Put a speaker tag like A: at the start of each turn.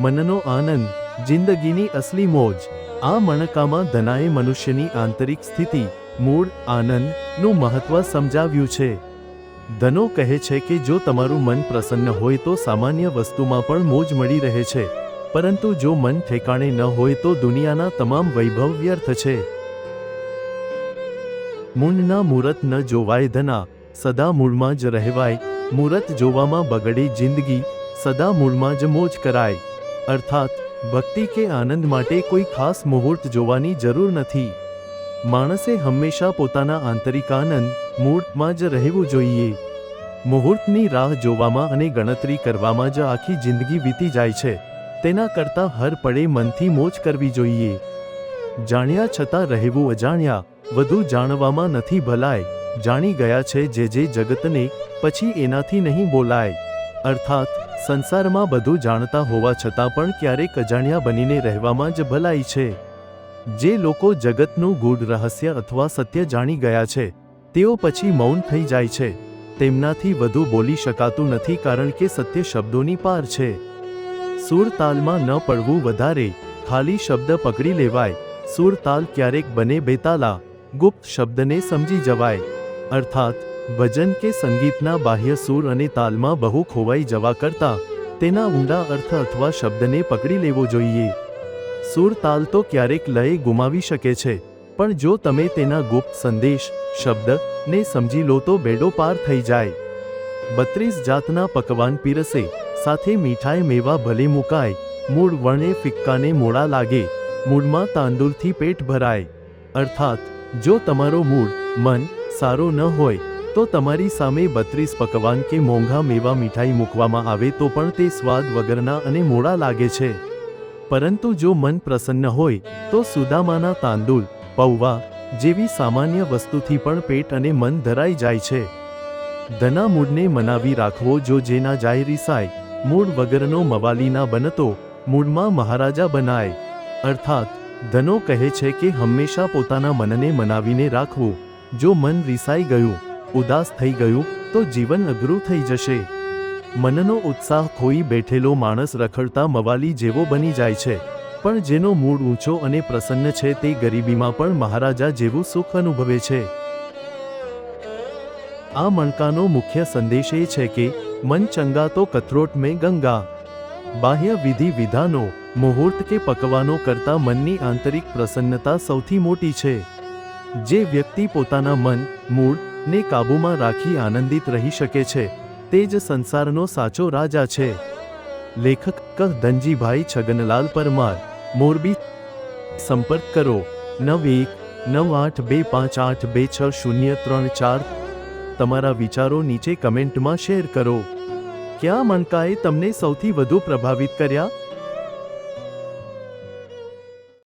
A: મનનો આનંદ, જિંદગીની અસલી મોજ. આ મણકામાં ધનાએ મનુષ્યની આંતરિક સ્થિતિ, મૂળ આનંદનું મહત્વ સમજાવ્યું છે. ધનો કહે છે કે જો તમારું મન પ્રસન્ન હોય તો સામાન્ય વસ્તુમાં પણ મોજ મળી રહે છે. પરંતુ જો મન ઠેકાણે ન હોય તો દુનિયાના તમામ વૈભવ વ્યર્થ છે. મૂળના મૂરત ન જોવાય ધના, સદા મૂળમાં જ રહેવાય. મૂરત જોવામાં બગડે જિંદગી, સદા મૂળમાં જ મોજ કરાય. અર્થાત, ભક્તિ કે આનંદ માટે કોઈ ખાસ મુહૂર્ત જોવાની જરૂર નથી. માણસે હંમેશા પોતાના આંતરિક આનંદ મૂળમાં જ રહેવું જોઈએ. મુહૂર્તની રાહ જોવામાં અને ગણતરી કરવામાં જ આખી જિંદગી વીતી જાય છે. તેના કરતાં હર પડે મનથી મોજ કરવી જોઈએ. જાણ્યા છતાં રહેવું અજાણ્યા, વધુ જાણવામાં નથી ભલાય. જાણી ગયા છે જે જે જગતને, પછી એનાથી નહીં બોલાય. અર્થાત સંસારમાં બધું જાણતા હોવા છતાં પણ ક્યારેક અજાણ્યા બનીને રહેવામાં જ ભલાઈ છે. જે લોકો જગતનું ગૂઢ રહસ્ય અથવા સત્ય જાણી ગયા છે, તેઓ પછી મૌન થઈ જાય છે. તેમનાથી વધુ બોલી શકાતું નથી કારણ કે સત્ય શબ્દોની પાર છે. સુર તાલમાં ન પડવું વધારે, ખાલી શબ્દ પકડી લેવાય. સુર તાલ ક્યારેક બને બેતાલા, ગુપ્ત શબ્દને સમજી જવાય. અર્થાત ભજન કે સંગીતના બાહ્ય સૂર અને તાલમાં બહુ ખોવાઈ જવા કરતાં તેના ઊંડા અર્થ અથવા શબ્દને પકડી લેવો જોઈએ. સૂર તાલ તો ક્યારેક લય ગુમાવી શકે છે, પણ જો તમે તેના ગુપ્ત સંદેશ શબ્દને સમજી લો તો બેડો પાર થઈ જાય. બત્રીસ જાતના પકવાન પીરસે, સાથે મીઠાઈ મેવા ભલે મુકાય, મૂળ વણે ફિક્કાને મોડા લાગે, મૂળમાં તાંદુલથી પેટ ભરાય. અર્થાત, જો તમારો મૂળ, મન સારો ન હોય તો તમારી સામે બત્રીસ પકવાન કે મોંઘા મેવા મીઠાઈ મૂકવામાં આવે તો પણ તે સ્વાદ વગરના અને મોડા લાગે છે. પરંતુ જો મન પ્રસન્ન હોય, તો સુદામાના તાંદુલ પૌવા જેવી સામાન્ય વસ્તુથી પણ પેટ અને મન ધરાઈ જાય છે. ધના મૂળને મનાવી રાખવો જો જેના જાય રિસાય મૂળ વગરનો મવાલીના બનતો, મૂળમાં મહારાજા બનાય. અર્થાત, ધનો કહે છે કે હંમેશા પોતાના મનને મનાવીને રાખવું, જો મન રિસાઈ ગયું ઉદાસ થઈ ગયું તો જીવન અઘરું થઈ જશે. મનનો ઉત્સાહ ખોઈ બેઠેલો માણસ રખડતા મવાલી જેવો બની જાય છે. પણ જેનો મૂળ ઊંચો અને પ્રસન્ન છે તે ગરીબીમાં પણ મહારાજા જેવું સુખ અનુભવે છે. આ મણકાનો મુખ્ય સંદેશ એ છે કે, મન ચંગા તો કથરોટ મેં ગંગા. બાહ્ય વિધિ વિધાનો, મુહૂર્ત કે પકવાનો કરતા મનની આંતરિક પ્રસન્નતા સૌથી મોટી છે. જે વ્યક્તિ પોતાના મન મૂળને કાબૂમાં રાખી આનંદિત રહી શકે છે. તે જ સંસારનો સાચો રાજા છે. લેખક ક. ધનજીભાઈ છગનલાલ પરમાર. મોરબી. સંપર્ક કરો. નવ એક, નવ આઠ, બે પાંચ આઠ, બે છ, શૂન્ય, ત્રણ, ચાર. તમારા વિચારો નીચે કમેન્ટમાં શેર કરો. કયા મણકાએ તમને સૌથી વધુ પ્રભાવિત કર્યા?